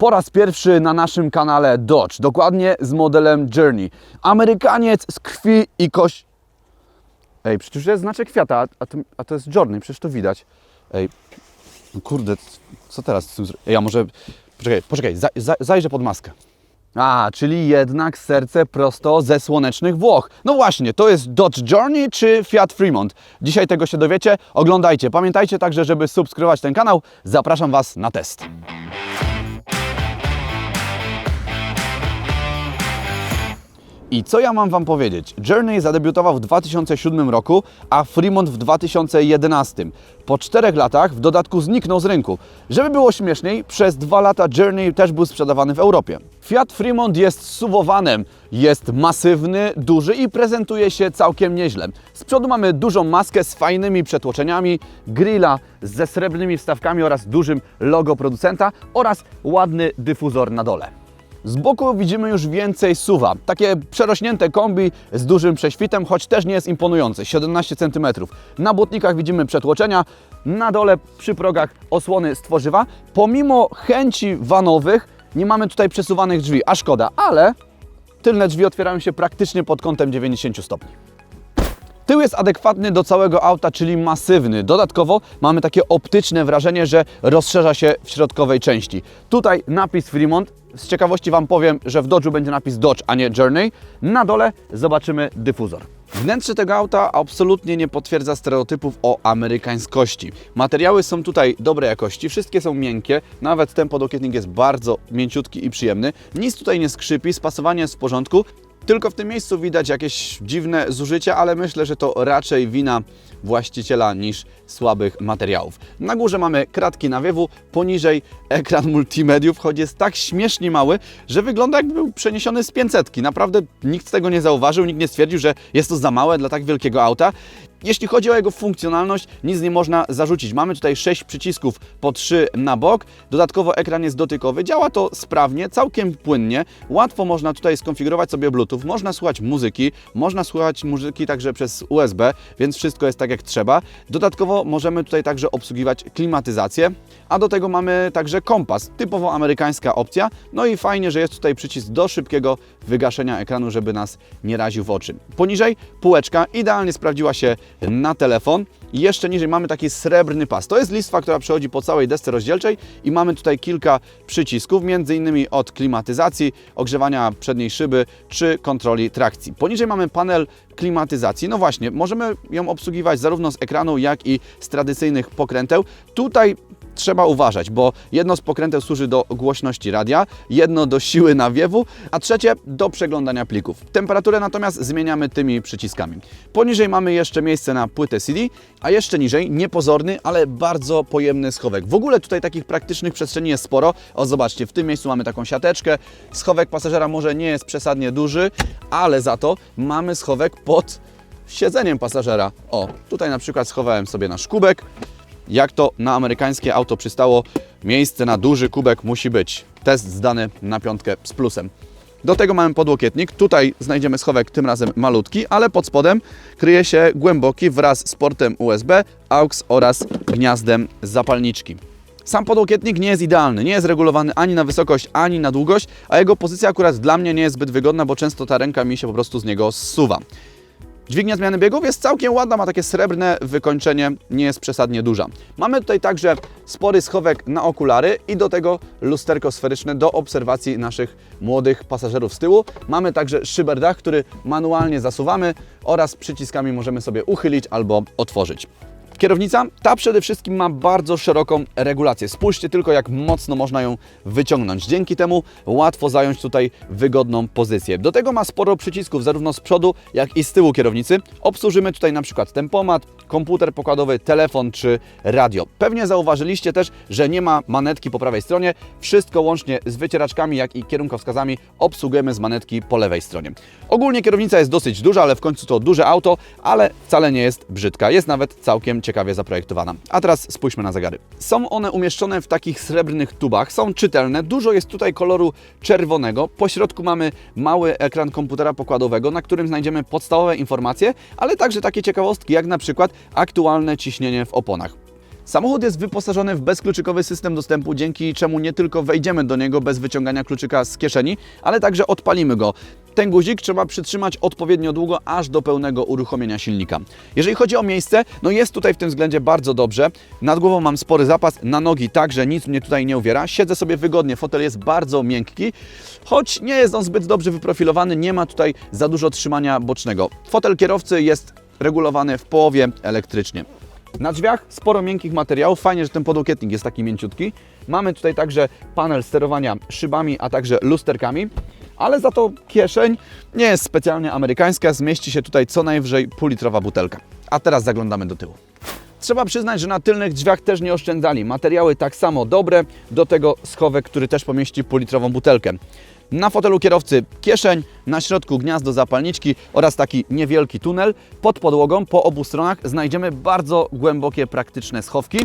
Po raz pierwszy na naszym kanale Dodge, dokładnie z modelem Journey. Amerykaniec z krwi i kość. Ej, przecież jest znaczek kwiata, a- to, a to jest Journey, przecież to widać. Ej, kurde, co teraz z tym. Ej, a może... Poczekaj, poczekaj, za, za, zajrzę pod maskę. A, czyli jednak serce prosto ze słonecznych Włoch. No właśnie, to jest Dodge Journey czy Fiat Fremont? Dzisiaj tego się dowiecie. Oglądajcie. Pamiętajcie także, żeby subskrybować ten kanał. Zapraszam Was na test. I co ja mam Wam powiedzieć? Journey zadebiutował w 2007 roku, a Fremont w 2011. Po czterech latach w dodatku zniknął z rynku. Żeby było śmieszniej, przez dwa lata Journey też był sprzedawany w Europie. Fiat Fremont jest suwowanem, jest masywny, duży i prezentuje się całkiem nieźle. Z przodu mamy dużą maskę z fajnymi przetłoczeniami, grilla ze srebrnymi wstawkami oraz dużym logo producenta oraz ładny dyfuzor na dole. Z boku widzimy już więcej suwa. Takie przerośnięte kombi z dużym prześwitem, choć też nie jest imponujące, 17 cm. Na błotnikach widzimy przetłoczenia, na dole przy progach osłony z tworzywa. Pomimo chęci vanowych nie mamy tutaj przesuwanych drzwi, a szkoda, ale tylne drzwi otwierają się praktycznie pod kątem 90 stopni. Tył jest adekwatny do całego auta, czyli masywny. Dodatkowo mamy takie optyczne wrażenie, że rozszerza się w środkowej części. Tutaj napis Fremont. Z ciekawości Wam powiem, że w Dodge'u będzie napis Dodge, a nie Journey. Na dole zobaczymy dyfuzor. Wnętrze tego auta absolutnie nie potwierdza stereotypów o amerykańskości. Materiały są tutaj dobrej jakości, wszystkie są miękkie, nawet ten podokietnik jest bardzo mięciutki i przyjemny. Nic tutaj nie skrzypi, spasowanie jest w porządku. Tylko w tym miejscu widać jakieś dziwne zużycia, ale myślę, że to raczej wina właściciela niż słabych materiałów. Na górze mamy kratki nawiewu, poniżej ekran multimediów, choć jest tak śmiesznie mały, że wygląda jakby był przeniesiony z 500. Naprawdę nikt tego nie zauważył, nikt nie stwierdził, że jest to za małe dla tak wielkiego auta. Jeśli chodzi o jego funkcjonalność, nic nie można zarzucić. Mamy tutaj 6 przycisków po 3 na bok. Dodatkowo ekran jest dotykowy. Działa to sprawnie, całkiem płynnie. Łatwo można tutaj skonfigurować sobie Bluetooth. Można słuchać muzyki, można słuchać muzyki także przez USB, więc wszystko jest tak jak trzeba. Dodatkowo możemy tutaj także obsługiwać klimatyzację, a do tego mamy także kompas, typowo amerykańska opcja. No i fajnie, że jest tutaj przycisk do szybkiego wygaszenia ekranu, żeby nas nie raził w oczy. Poniżej półeczka idealnie sprawdziła się na telefon. Jeszcze niżej mamy taki srebrny pas. To jest listwa, która przechodzi po całej desce rozdzielczej i mamy tutaj kilka przycisków, między innymi od klimatyzacji, ogrzewania przedniej szyby czy kontroli trakcji. Poniżej mamy panel klimatyzacji. No właśnie, możemy ją obsługiwać zarówno z ekranu, jak i z tradycyjnych pokręteł. Tutaj trzeba uważać, bo jedno z pokręteł służy do głośności radia, jedno do siły nawiewu, a trzecie do przeglądania plików. Temperaturę natomiast zmieniamy tymi przyciskami. Poniżej mamy jeszcze miejsce na płytę CD, a jeszcze niżej niepozorny, ale bardzo pojemny schowek. W ogóle tutaj takich praktycznych przestrzeni jest sporo. O, zobaczcie, w tym miejscu mamy taką siateczkę. Schowek pasażera może nie jest przesadnie duży, ale za to mamy schowek pod siedzeniem pasażera. O, tutaj na przykład schowałem sobie nasz kubek. Jak to na amerykańskie auto przystało, miejsce na duży kubek musi być. Test zdany na piątkę z plusem. Do tego mamy podłokietnik. Tutaj znajdziemy schowek, tym razem malutki, ale pod spodem kryje się głęboki wraz z portem USB, AUX oraz gniazdem zapalniczki. Sam podłokietnik nie jest idealny, nie jest regulowany ani na wysokość, ani na długość, a jego pozycja akurat dla mnie nie jest zbyt wygodna, bo często ta ręka mi się po prostu z niego zsuwa. Dźwignia zmiany biegów jest całkiem ładna, ma takie srebrne wykończenie, nie jest przesadnie duża. Mamy tutaj także spory schowek na okulary i do tego lusterko sferyczne do obserwacji naszych młodych pasażerów z tyłu. Mamy także szyberdach, który manualnie zasuwamy oraz przyciskami możemy sobie uchylić albo otworzyć. Kierownica, ta przede wszystkim ma bardzo szeroką regulację. Spójrzcie tylko, jak mocno można ją wyciągnąć. Dzięki temu łatwo zająć tutaj wygodną pozycję. Do tego ma sporo przycisków, zarówno z przodu, jak i z tyłu kierownicy. Obsłużymy tutaj na przykład tempomat, komputer pokładowy, telefon czy radio. Pewnie zauważyliście też, że nie ma manetki po prawej stronie. Wszystko łącznie z wycieraczkami, jak i kierunkowskazami obsługujemy z manetki po lewej stronie. Ogólnie kierownica jest dosyć duża, ale w końcu to duże auto, ale wcale nie jest brzydka. Jest nawet całkiem ciekawie zaprojektowana. A teraz spójrzmy na zegary. Są one umieszczone w takich srebrnych tubach, są czytelne, dużo jest tutaj koloru czerwonego. Po środku mamy mały ekran komputera pokładowego, na którym znajdziemy podstawowe informacje, ale także takie ciekawostki, jak na przykład aktualne ciśnienie w oponach. Samochód jest wyposażony w bezkluczykowy system dostępu, dzięki czemu nie tylko wejdziemy do niego bez wyciągania kluczyka z kieszeni, ale także odpalimy go. Ten guzik trzeba przytrzymać odpowiednio długo, aż do pełnego uruchomienia silnika. Jeżeli chodzi o miejsce, no jest tutaj w tym względzie bardzo dobrze. Nad głową mam spory zapas, na nogi także nic mnie tutaj nie uwiera. Siedzę sobie wygodnie, fotel jest bardzo miękki, choć nie jest on zbyt dobrze wyprofilowany, nie ma tutaj za dużo trzymania bocznego. Fotel kierowcy jest regulowany w połowie elektrycznie. Na drzwiach sporo miękkich materiałów, fajnie, że ten podłokietnik jest taki mięciutki. Mamy tutaj także panel sterowania szybami, a także lusterkami, ale za to kieszeń nie jest specjalnie amerykańska, zmieści się tutaj co najwyżej półlitrowa butelka. A teraz zaglądamy do tyłu. Trzeba przyznać, że na tylnych drzwiach też nie oszczędzali. Materiały tak samo dobre, do tego schowek, który też pomieści półlitrową butelkę. Na fotelu kierowcy kieszeń, na środku gniazdo zapalniczki oraz taki niewielki tunel. Pod podłogą po obu stronach znajdziemy bardzo głębokie, praktyczne schowki.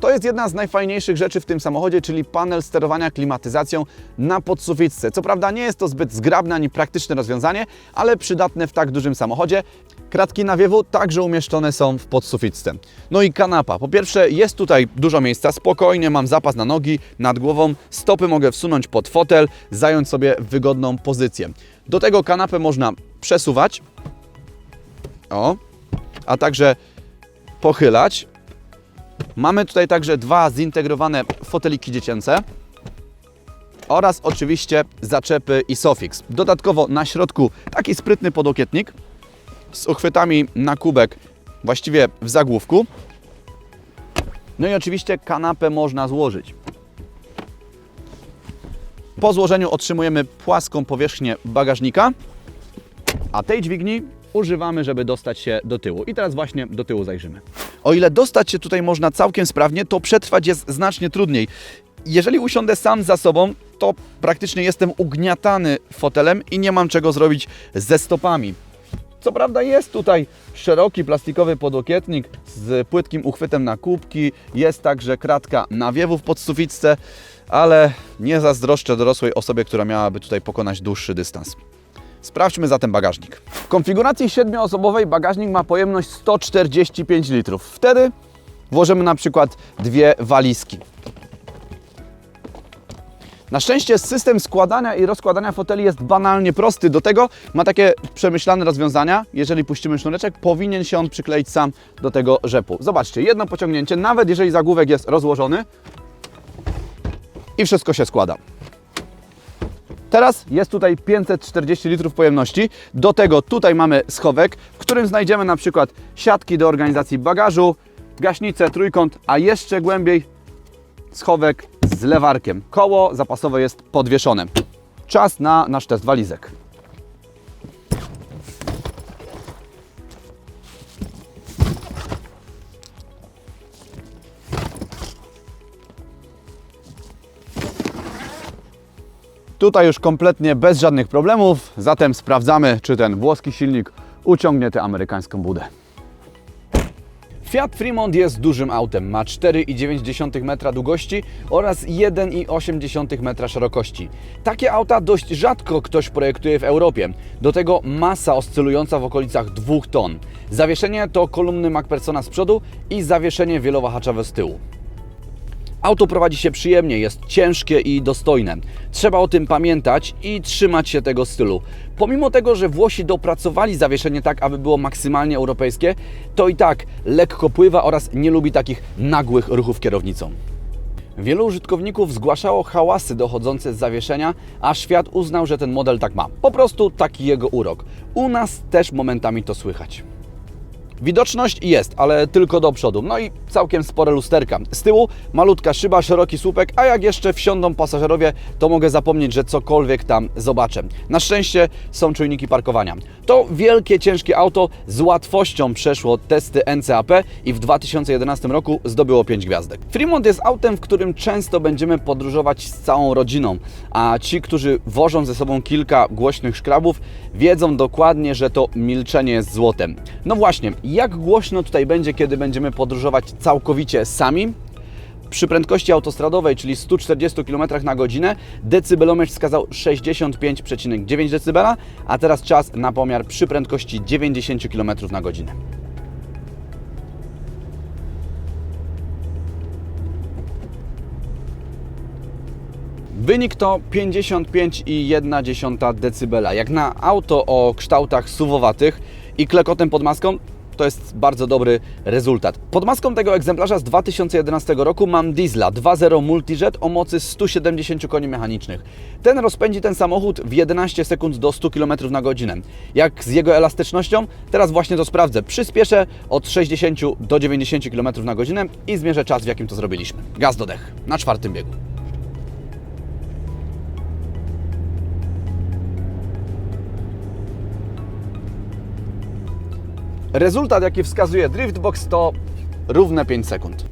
To jest jedna z najfajniejszych rzeczy w tym samochodzie, czyli panel sterowania klimatyzacją na podsufitce. Co prawda nie jest to zbyt zgrabne ani praktyczne rozwiązanie, ale przydatne w tak dużym samochodzie. Kratki nawiewu także umieszczone są w podsufitce. No i kanapa. Po pierwsze jest tutaj dużo miejsca, spokojnie mam zapas na nogi, nad głową, stopy mogę wsunąć pod fotel, zająć sobie wygodną pozycję. Do tego kanapę można przesuwać, o, a także pochylać, Mamy tutaj także dwa zintegrowane foteliki dziecięce oraz oczywiście zaczepy i Sofix. Dodatkowo na środku taki sprytny podłokietnik z uchwytami na kubek właściwie w zagłówku. No i oczywiście kanapę można złożyć. Po złożeniu otrzymujemy płaską powierzchnię bagażnika, a tej dźwigni używamy, żeby dostać się do tyłu. I teraz właśnie do tyłu zajrzymy. O ile dostać się tutaj można całkiem sprawnie, to przetrwać jest znacznie trudniej. Jeżeli usiądę sam za sobą, to praktycznie jestem ugniatany fotelem i nie mam czego zrobić ze stopami. Co prawda jest tutaj szeroki plastikowy podłokietnik z płytkim uchwytem na kubki, jest także kratka nawiewów pod suficce, ale nie zazdroszczę dorosłej osobie, która miałaby tutaj pokonać dłuższy dystans. Sprawdźmy zatem bagażnik. W konfiguracji 7-osobowej bagażnik ma pojemność 145 litrów. Wtedy włożymy na przykład dwie walizki. Na szczęście system składania i rozkładania foteli jest banalnie prosty. Do tego ma takie przemyślane rozwiązania. Jeżeli puścimy sznureczek, powinien się on przykleić sam do tego rzepu. Zobaczcie, jedno pociągnięcie, nawet jeżeli zagłówek jest rozłożony i wszystko się składa. Teraz jest tutaj 540 litrów pojemności. Do tego tutaj mamy schowek, w którym znajdziemy na przykład siatki do organizacji bagażu, gaśnicę, trójkąt, a jeszcze głębiej schowek z lewarkiem. Koło zapasowe jest podwieszone. Czas na nasz test walizek. Tutaj już kompletnie bez żadnych problemów, zatem sprawdzamy, czy ten włoski silnik uciągnie tę amerykańską budę. Fiat Fremont jest dużym autem, ma 4,9 metra długości oraz 1,8 metra szerokości. Takie auta dość rzadko ktoś projektuje w Europie. Do tego masa oscylująca w okolicach 2 ton. Zawieszenie to kolumny MacPersona z przodu i zawieszenie wielowahaczowe z tyłu. Auto prowadzi się przyjemnie, jest ciężkie i dostojne. Trzeba o tym pamiętać i trzymać się tego stylu. Pomimo tego, że Włosi dopracowali zawieszenie tak, aby było maksymalnie europejskie, to i tak lekko pływa oraz nie lubi takich nagłych ruchów kierownicą. Wielu użytkowników zgłaszało hałasy dochodzące z zawieszenia, a świat uznał, że ten model tak ma. Po prostu taki jego urok. U nas też momentami to słychać. Widoczność jest, ale tylko do przodu. No i całkiem spore lusterka. Z tyłu malutka szyba, szeroki słupek, a jak jeszcze wsiądą pasażerowie, to mogę zapomnieć, że cokolwiek tam zobaczę. Na szczęście są czujniki parkowania. To wielkie, ciężkie auto z łatwością przeszło testy NCAP i w 2011 roku zdobyło 5 gwiazdek. Fremont jest autem, w którym często będziemy podróżować z całą rodziną, a ci, którzy wożą ze sobą kilka głośnych szkrabów, wiedzą dokładnie, że to milczenie jest złotem. No właśnie, jak głośno tutaj będzie, kiedy będziemy podróżować całkowicie sami. Przy prędkości autostradowej, czyli 140 km na godzinę, decybelometr wskazał 65,9 dB, a teraz czas na pomiar przy prędkości 90 km na godzinę. Wynik to 55,1 dB. Jak na auto o kształtach suwowatych i klekotem pod maską, to jest bardzo dobry rezultat. Pod maską tego egzemplarza z 2011 roku mam diesla 2.0 Multijet o mocy 170 koni mechanicznych. Ten rozpędzi ten samochód w 11 sekund do 100 km na godzinę. Jak z jego elastycznością? Teraz właśnie to sprawdzę. Przyspieszę od 60 do 90 km na godzinę i zmierzę czas, w jakim to zrobiliśmy. Gaz do dech na czwartym biegu. Rezultat, jaki wskazuje Driftbox, to równe 5 sekund.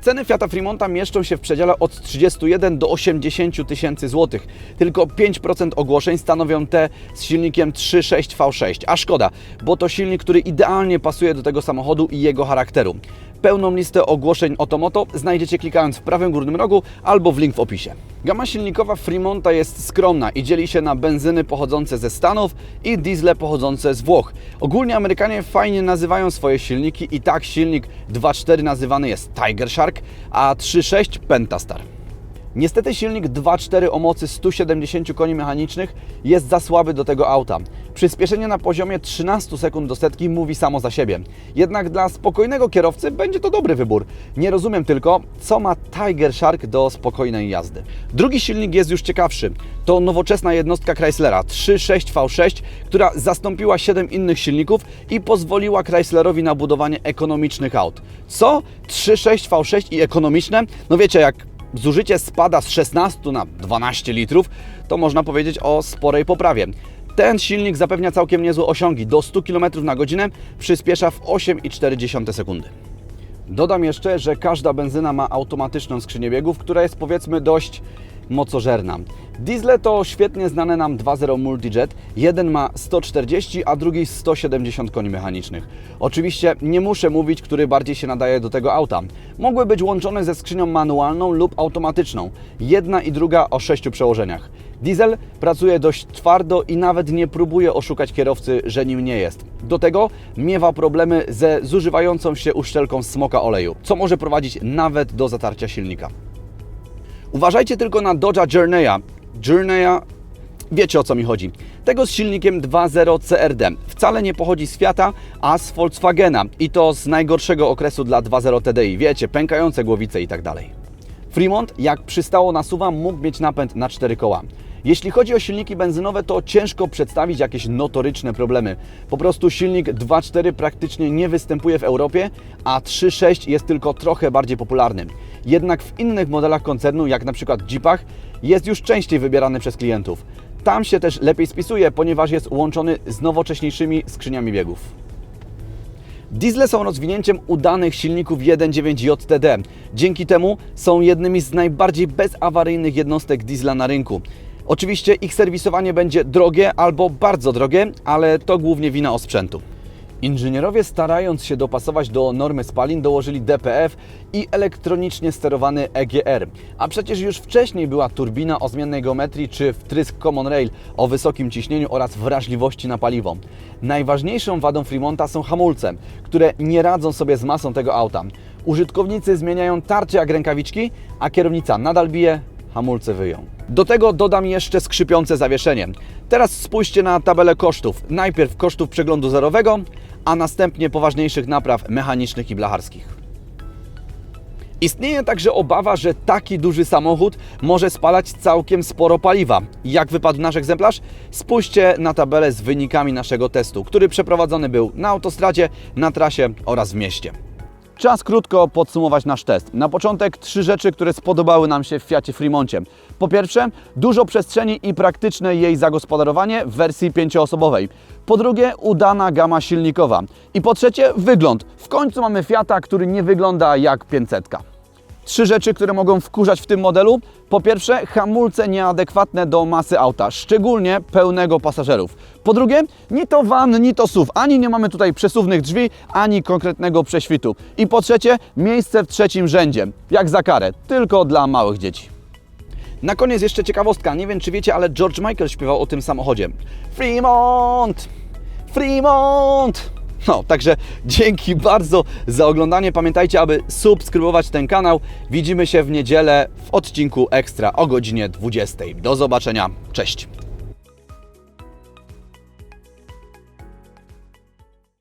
Ceny Fiata Fremonta mieszczą się w przedziale od 31 do 80 tysięcy złotych. Tylko 5% ogłoszeń stanowią te z silnikiem 3.6 V6. A szkoda, bo to silnik, który idealnie pasuje do tego samochodu i jego charakteru. Pełną listę ogłoszeń Otomoto znajdziecie klikając w prawym górnym rogu albo w link w opisie. Gama silnikowa Fremonta jest skromna i dzieli się na benzyny pochodzące ze Stanów i diesle pochodzące z Włoch. Ogólnie Amerykanie fajnie nazywają swoje silniki i tak silnik 2.4 nazywany jest Tiger Shark, a 3.6 Pentastar. Niestety silnik 2.4 o mocy 170 koni mechanicznych jest za słaby do tego auta. Przyspieszenie na poziomie 13 sekund do setki mówi samo za siebie. Jednak dla spokojnego kierowcy będzie to dobry wybór. Nie rozumiem tylko, co ma Tiger Shark do spokojnej jazdy. Drugi silnik jest już ciekawszy. To nowoczesna jednostka Chryslera 3.6 V6, która zastąpiła 7 innych silników i pozwoliła Chryslerowi na budowanie ekonomicznych aut. Co? 3.6 V6 i ekonomiczne? No wiecie, jak zużycie spada z 16 na 12 litrów, to można powiedzieć o sporej poprawie. Ten silnik zapewnia całkiem niezłe osiągi. Do 100 km na godzinę przyspiesza w 8,4 sekundy. Dodam jeszcze, że każda benzyna ma automatyczną skrzynię biegów, która jest powiedzmy dość mocożerna. Diesle to świetnie znane nam 2.0 Multijet. Jeden ma 140, a drugi 170 koni mechanicznych. Oczywiście nie muszę mówić, który bardziej się nadaje do tego auta. Mogły być łączone ze skrzynią manualną lub automatyczną. Jedna i druga o sześciu przełożeniach. Diesel pracuje dość twardo i nawet nie próbuje oszukać kierowcy, że nim nie jest. Do tego miewa problemy ze zużywającą się uszczelką smoka oleju, co może prowadzić nawet do zatarcia silnika. Uważajcie tylko na Dodge'a Journeya. Journeya, wiecie o co mi chodzi. Tego z silnikiem 2.0 CRD. Wcale nie pochodzi z Fiata, a z Volkswagena. I to z najgorszego okresu dla 2.0 TDI. Wiecie, pękające głowice i tak dalej. Fremont, jak przystało na suwa, mógł mieć napęd na cztery koła. Jeśli chodzi o silniki benzynowe, to ciężko przedstawić jakieś notoryczne problemy. Po prostu silnik 2.4 praktycznie nie występuje w Europie, a 3.6 jest tylko trochę bardziej popularny. Jednak w innych modelach koncernu, jak na przykład Jeepach, jest już częściej wybierany przez klientów. Tam się też lepiej spisuje, ponieważ jest łączony z nowocześniejszymi skrzyniami biegów. Diesle są rozwinięciem udanych silników 1.9 JTD. Dzięki temu są jednymi z najbardziej bezawaryjnych jednostek diesla na rynku. Oczywiście ich serwisowanie będzie drogie albo bardzo drogie, ale to głównie wina osprzętu. Inżynierowie starając się dopasować do normy spalin dołożyli DPF i elektronicznie sterowany EGR. A przecież już wcześniej była turbina o zmiennej geometrii czy wtrysk Common Rail o wysokim ciśnieniu oraz wrażliwości na paliwo. Najważniejszą wadą Fremonta są hamulce, które nie radzą sobie z masą tego auta. Użytkownicy zmieniają tarcze jak rękawiczki, a kierownica nadal bije, hamulce wyją. Do tego dodam jeszcze skrzypiące zawieszenie. Teraz spójrzcie na tabelę kosztów. Najpierw kosztów przeglądu zerowego, a następnie poważniejszych napraw mechanicznych i blacharskich. Istnieje także obawa, że taki duży samochód może spalać całkiem sporo paliwa. Jak wypadł nasz egzemplarz? Spójrzcie na tabelę z wynikami naszego testu, który przeprowadzony był na autostradzie, na trasie oraz w mieście. Czas krótko podsumować nasz test. Na początek trzy rzeczy, które spodobały nam się w Fiacie Fremoncie. Po pierwsze, dużo przestrzeni i praktyczne jej zagospodarowanie w wersji pięcioosobowej. Po drugie, udana gama silnikowa. I po trzecie, wygląd. W końcu mamy Fiata, który nie wygląda jak 500. Trzy rzeczy, które mogą wkurzać w tym modelu. Po pierwsze, hamulce nieadekwatne do masy auta, szczególnie pełnego pasażerów. Po drugie, ni to van, ni to SUV. Ani nie mamy tutaj przesuwnych drzwi, ani konkretnego prześwitu. I po trzecie, miejsce w trzecim rzędzie, jak za karę, tylko dla małych dzieci. Na koniec jeszcze ciekawostka. Nie wiem, czy wiecie, ale George Michael śpiewał o tym samochodzie. Fremont! Fremont! No, także dzięki bardzo za oglądanie. Pamiętajcie, aby subskrybować ten kanał. Widzimy się w niedzielę w odcinku Ekstra o godzinie 20. Do zobaczenia. Cześć.